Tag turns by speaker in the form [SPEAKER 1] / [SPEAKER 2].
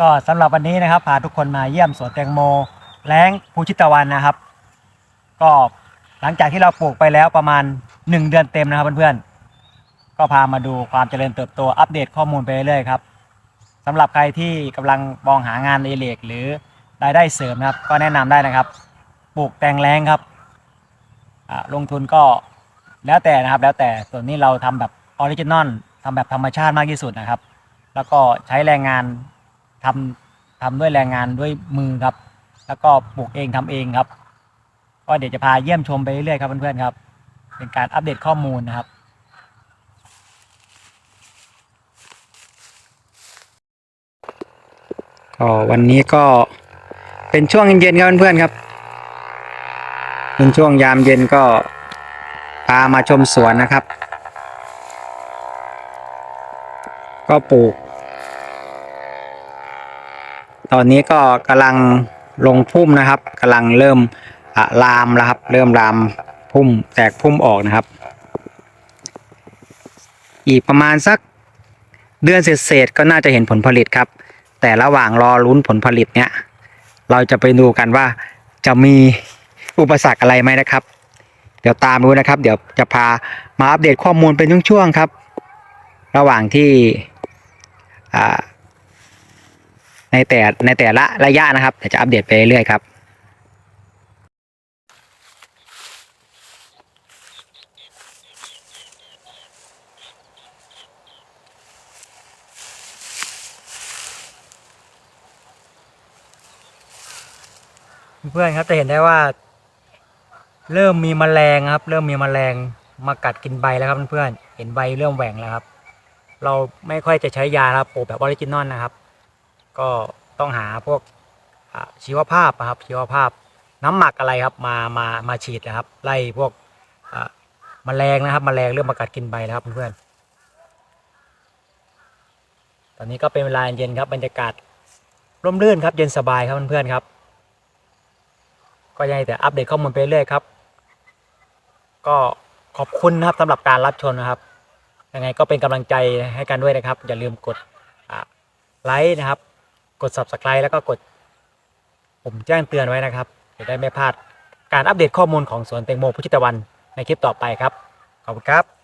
[SPEAKER 1] ก็สำหรับวันนี้นะครับพาทุกคนมาเยี่ยมสวนแตงโม แล้งภูชิตะวันนะครับ ก็หลังจากที่เราปลูกไปแล้วประมาณ 1 เดือนเต็มนะครับเพื่อนๆก็พามาดูความเจริญเติบโตอัปเดตข้อมูลไปเรื่อยๆครับสำหรับใครที่กำลังมองหางานในเล็กหรือรายได้เสริมนะครับ ก็แนะนำได้นะครับปลูกแตงแล้งครับลงทุนก็แล้วแต่นะครับแล้วแต่ส่วนนี้เราทำแบบออริจินอล ทำแบบธรรมชาติมากที่สุดนะครับ แล้วก็ใช้แรงงานทำทำด้วยแรงงานด้วยมือครับ แล้วก็ปลูกเองทำเองครับ ก็เดี๋ยวจะพาเยี่ยมชมไปเรื่อยๆครับเพื่อนๆครับ เป็นการอัปเดตข้อมูลนะครับก็วันนี้ก็เป็นช่วงเย็นๆครับเพื่อนๆครับ เป็นช่วงยามเย็นก็พามาชมสวนนะครับ ก็ปลูก ตอนนี้ก็กำลังลงพุ่มนะครับกำลังเริ่มลามแล้วครับ เริ่มลามพุ่มแตกพุ่มออกนะครับ อีกประมาณสักเดือนเศษก็น่าจะเห็นผลผลิตครับ แต่ระหว่างรอลุ้นผลผลิตเนี่ยเราจะไปดูกันว่าจะมีอุปสรรคอะไรไหมนะครับ เดี๋ยวตามดูนะครับ เดี๋ยวจะพามาอัปเดตข้อมูลเป็นช่วงๆครับ ระหว่างที่ ในแต่ในแต่ละระยะนะครับเดี๋ยวจะอัปเดตไปเรื่อยๆครับเพื่อนครับจะเห็นได้ว่า เริ่มมีแมลงครับ เริ่มมีแมลงมากัดกินใบแล้วครับเพื่อนๆเห็นใบเริ่มแหว่งแล้วครับ เราไม่ค่อยจะใช้ยาครับปลูกแบบออริจินอลนะครับ ก็ต้องหาพวกชีวภาพนะครับชีวภาพน้ำหมักอะไรครับมามามาฉีดนะครับ ไล่พวกอ่าแมลงนะครับแมลงเริ่มมากัดกินใบแล้วครับเพื่อนๆตอนนี้ก็เป็นเวลาเย็นครับบรรยากาศร่มรื่นครับ เย็นสบายครับเพื่อนๆครับ ก็ยังแต่อัปเดตข้อมูลไปเรื่อยครับ ก็ขอบคุณนะครับสำหรับการรับชมนะครับยังไงก็เป็นกำลังใจให้กันด้วยนะครับ อย่าลืมกดไลค์นะครับ กด subscribe แล้วก็กดปุ่มแจ้งเตือนไว้นะครับจะได้ไม่พลาดการอัปเดตข้อมูลของสวนเตงโมพุชิตวันในคลิปต่อไปครับ ขอบคุณครับ